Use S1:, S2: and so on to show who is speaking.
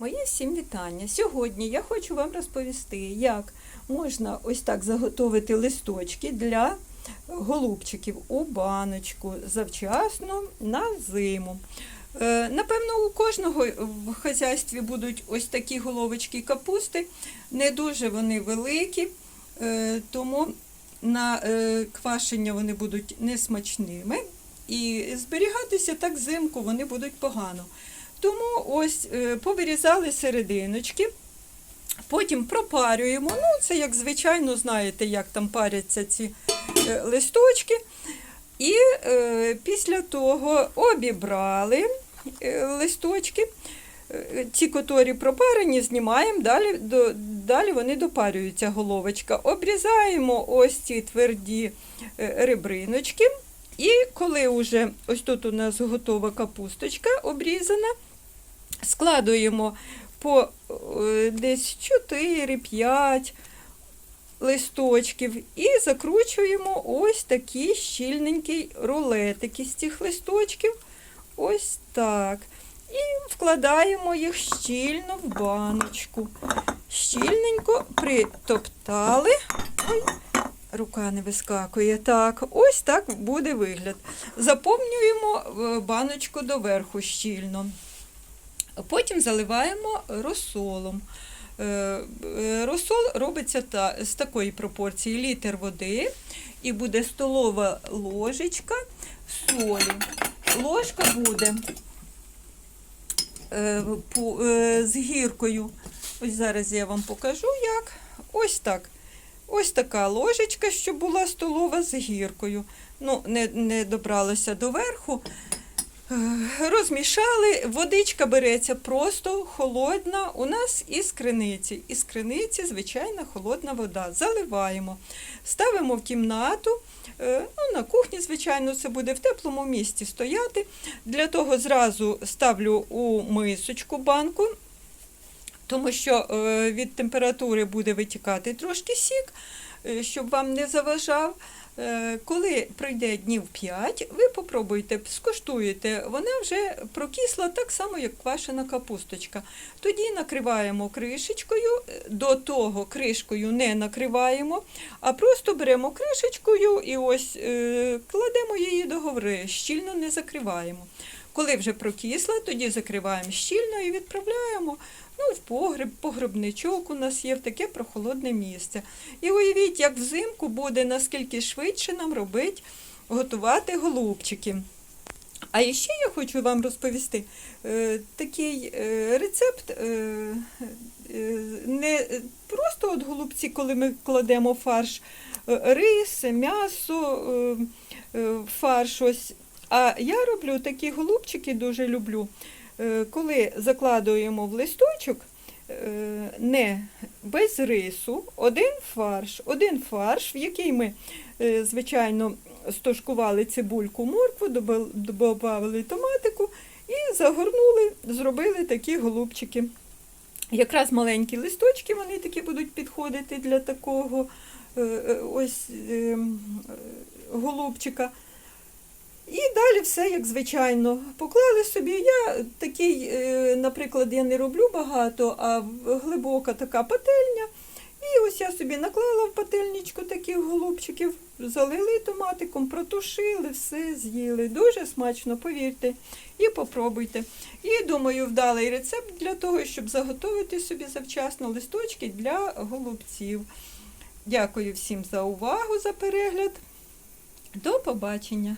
S1: Моє всім вітання. Сьогодні я хочу вам розповісти, як можна ось так заготовити листочки для голубчиків у баночку завчасно на зиму. Е, Напевно, у кожного в хазяйстві будуть ось такі головочки капусти. Не дуже вони великі, е, тому на е, квашення вони будуть несмачними. І зберігатися так взимку вони будуть погано. Тому ось е, повирізали серединочки, потім пропарюємо. Ну, це як звичайно, знаєте, як там паряться ці е, листочки. І е, після того обібрали е, листочки. Ті, котрі пропарені, знімаємо, далі, до, далі вони допарюються головочка. Обрізаємо ось ці тверді ребриночки. І коли вже ось тут у нас готова капусточка обрізана, складуємо по е, десь 4-5 листочків і закручуємо ось такий щільненький рулетик із цих листочків. Ось так. І вкладаємо їх щільно в баночку. Щільненько притоптали. Ой, рука не вискакує. Так, ось так буде вигляд. Заповнюємо е, баночку доверху щільно. Потім заливаємо розсолом. Е, е, Розсол робиться з такої пропорції літр води і буде столова ложечка солі. Ложка буде е, з гіркою. Ось зараз я вам покажу, як. Ось так. Ось така ложечка, щоб була столова з гіркою. Ну, не, не добралася до верху. Е, Розмішали, водичка береться просто холодна. У нас із криниці. Із криниці, звичайна холодна вода. Заливаємо, ставимо в кімнату. е, Ну, на кухні, звичайно, це буде в теплому місці стояти. Для того зразу ставлю у мисочку банку, тому що е, від температури буде витікати трошки сік, щоб вам не заважав. Е, Коли пройде днів 5, ви попробуйте, скуштуєте, вона вже прокисла так само, як квашена капусточка. Тоді накриваємо кришечкою, е, до того кришкою не накриваємо, а просто беремо кришечкою і ось е, кладемо її договори, щільно не закриваємо. Коли вже прокисла, тоді закриваємо щільно і відправляємо ну, в погреб, погребничок у нас є в таке прохолодне місце. І уявіть, як взимку буде наскільки швидше нам робити, готувати голубчики. А ще я хочу вам розповісти е, такий е, рецепт, е, е, не просто от голубці, коли ми кладемо фарш, е, рис, м'ясо, е, фарш ось. А я роблю такі голубчики, дуже люблю. Е, Коли закладуємо в листочок, е, не без рису, один фарш, один фарш, в який ми, е, звичайно, стошкували цибульку, моркву, додавали томатику і загорнули, зробили такі голубчики. Якраз маленькі листочки, вони такі будуть підходити для такого ось е, м, е, голубчика. І далі все як звичайно. Поклали собі. Я такий, е, наприклад, я не роблю багато, а глибока така пательня. І ось я собі наклала в пательничку таких голубчиків, залили томатиком, протушили, все з'їли. Дуже смачно, повірте, і попробуйте. І думаю, вдалий рецепт для того, щоб заготовити собі завчасно листочки для голубців. Дякую всім за увагу, за перегляд. До побачення!